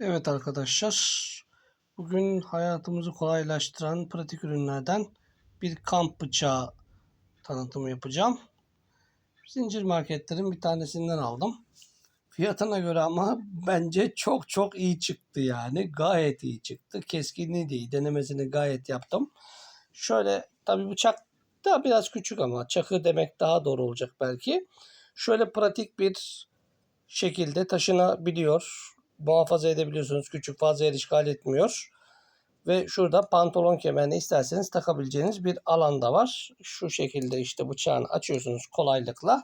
Evet arkadaşlar, bugün hayatımızı kolaylaştıran pratik ürünlerden bir kamp bıçağı tanıtımı yapacağım. Zincir marketlerin bir tanesinden aldım. Fiyatına göre ama bence çok çok iyi çıktı yani. Gayet iyi çıktı. Keskinliği de iyi. Denemesini gayet yaptım. Şöyle tabi bıçak da biraz küçük ama çakı demek daha doğru olacak belki. Şöyle pratik bir şekilde taşınabiliyor. Muhafaza edebiliyorsunuz. Küçük fazla yer işgal etmiyor. Ve şurada pantolon kemerini isterseniz takabileceğiniz bir alan da var. Şu şekilde işte bıçağını açıyorsunuz kolaylıkla.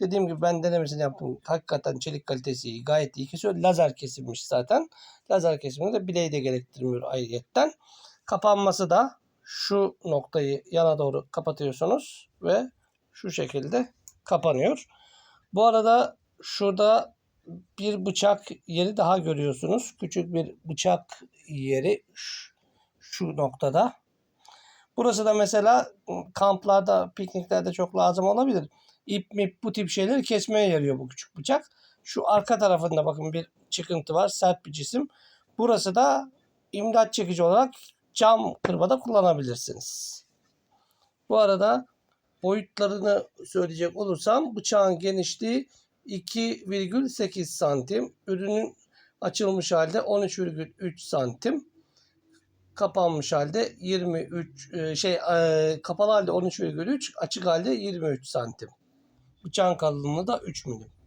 Dediğim gibi ben denemesini yaptım. Hakikaten çelik kalitesi gayet iyi kesiyor. Lazer kesilmiş zaten. Lazer kesiminde de bileği de gerektirmiyor ayrıyetten. Kapanması da şu noktayı yana doğru kapatıyorsunuz ve şu şekilde kapanıyor. Bu arada şurada bir bıçak yeri daha görüyorsunuz. Küçük bir bıçak yeri şu, şu noktada. Burası da mesela kamplarda, pikniklerde çok lazım olabilir. İp mip bu tip şeyleri kesmeye yarıyor bu küçük bıçak. Şu arka tarafında bakın bir çıkıntı var. Sert bir cisim. Burası da imdat çekici olarak cam kırbada kullanabilirsiniz. Bu arada boyutlarını söyleyecek olursam bıçağın genişliği 2,8 santim. Ürünün açılmış halde 13,3 santim. Kapanmış halde 23 e, şey e, kapalı halde 13,3 açık halde 23 santim. Bıçağın kalınlığı da 3 milim.